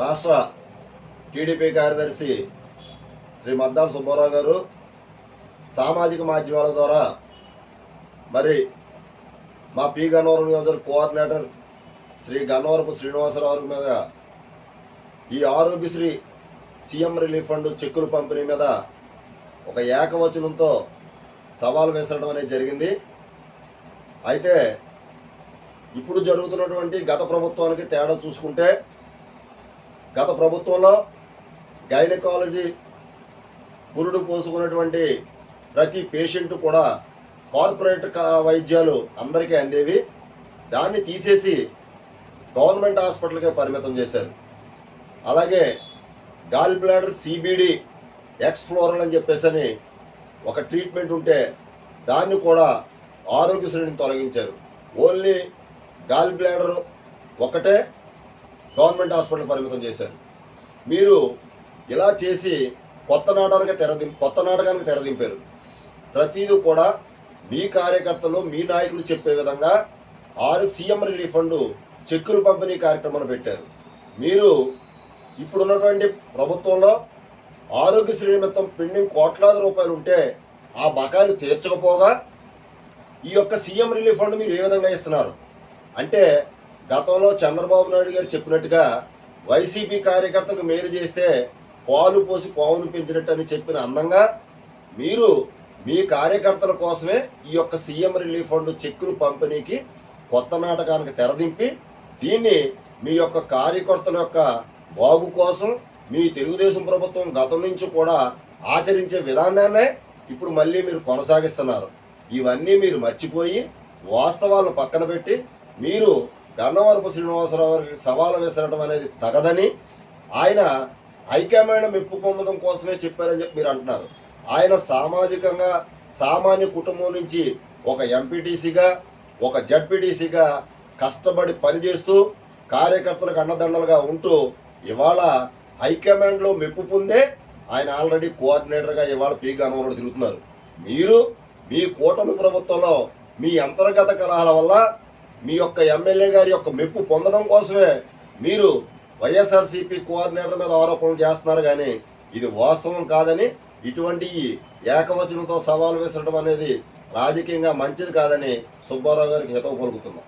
రాష్ట్ర టీడీపీ కార్యదర్శి శ్రీ మద్దాం సుబ్బారావు గారు సామాజిక మాధ్యమాల ద్వారా మరి మా పి గన్నవరం నియోజక కోఆర్డినేటర్ శ్రీ గన్నవరపు శ్రీనివాసరావు మీద ఈ ఆరోగ్యశ్రీ సీఎం రిలీఫ్ ఫండ్ చెక్కుల పంపిణీ మీద ఒక ఏకవచనంతో సవాల్ వేసడం అనేది జరిగింది. అయితే ఇప్పుడు జరుగుతున్నటువంటి గత ప్రభుత్వానికి తేడా చూసుకుంటే గత ప్రభుత్వంలో గైనకాలజీ పురుడు పోసుకున్నటువంటి ప్రతి పేషెంట్ కూడా కార్పొరేట్ వైద్యాలు అందరికీ అందేవి. దాన్ని తీసేసి గవర్నమెంట్ హాస్పిటల్కే పరిమితం చేశారు. అలాగే గాల్ బ్లాడర్ సిబిడి ఎక్స్ఫ్లోరల్ అని చెప్పేసి అని ఒక ట్రీట్మెంట్ ఉంటే దాన్ని కూడా ఆరోగ్యశ్రేణిని తొలగించారు. ఓన్లీ గాల్ బ్లాడర్ ఒకటే గవర్నమెంట్ హాస్పిటల్ పరిమితం చేశారు. మీరు ఇలా చేసి కొత్త నాటకానికి తెరదిం కొత్త నాటకానికి తెరదింపారు ప్రతిదీ కూడా మీ కార్యకర్తలు మీ నాయకులు చెప్పే విధంగా ఆరు సీఎం రిలీఫ్ ఫండ్ చెక్కులు పంపిణీ కార్యక్రమాన్ని పెట్టారు. మీరు ఇప్పుడున్నటువంటి ప్రభుత్వంలో ఆరోగ్యశ్రీ నిమిత్తం పెండింగ్ కోట్లాది రూపాయలు ఉంటే ఆ బకాయిలు తీర్చకపోగా ఈ యొక్క సీఎం రిలీఫ్ ఫండ్ మీరు ఏ విధంగా ఇస్తున్నారు? అంటే గతంలో చంద్రబాబు నాయుడు గారు చెప్పినట్టుగా వైసీపీ కార్యకర్తలకు మేలు చేస్తే పాలు పోసి పావును పెంచినట్టు అని చెప్పిన అందంగా మీరు మీ కార్యకర్తల కోసమే ఈ యొక్క సీఎం రిలీఫ్ ఫండ్ చెక్కులు పంపిణీకి కొత్త నాటకానికి తెరదింపి దీన్ని మీ యొక్క కార్యకర్తల యొక్క బాగు కోసం మీ తెలుగుదేశం ప్రభుత్వం గతం నుంచి కూడా ఆచరించే విధానాన్నే ఇప్పుడు మళ్ళీ మీరు కొనసాగిస్తున్నారు. ఇవన్నీ మీరు మర్చిపోయి వాస్తవాలను పక్కన పెట్టి మీరు గన్నవరపు శ్రీనివాసరావు గారికి సవాలు విసరడం అనేది తగదని ఆయన హైకమాండ్ మెప్పు పొందడం కోసమే చెప్పారని చెప్పి మీరు అంటున్నారు. ఆయన సామాజికంగా సామాన్య కుటుంబం నుంచి ఒక ఎంపీటీసీగా ఒక జడ్పీటీసీగా కష్టపడి పనిచేస్తూ కార్యకర్తలకు అండదండలుగా ఉంటూ ఇవాళ హైకమాండ్లో మెప్పు పొందే ఆయన ఆల్రెడీ కోఆర్డినేటర్గా ఇవాళ పీ గన్నవరంలో తిరుగుతున్నారు. మీరు మీ కూటమి ప్రభుత్వంలో మీ అంతర్గత కలహాల వల్ల మీ యొక్క ఎమ్మెల్యే గారి యొక్క మెప్పు పొందడం కోసమే మీరు వైఎస్ఆర్సీపీ కోఆర్డినేటర్ మీద ఆరోపణలు చేస్తున్నారు కానీ ఇది వాస్తవం కాదని ఇటువంటి ఏకవచనంతో సవాలు విసరడం అనేది రాజకీయంగా మంచిది కాదని సుబ్బారావు గారికి హితవు పలుకుతున్నాం.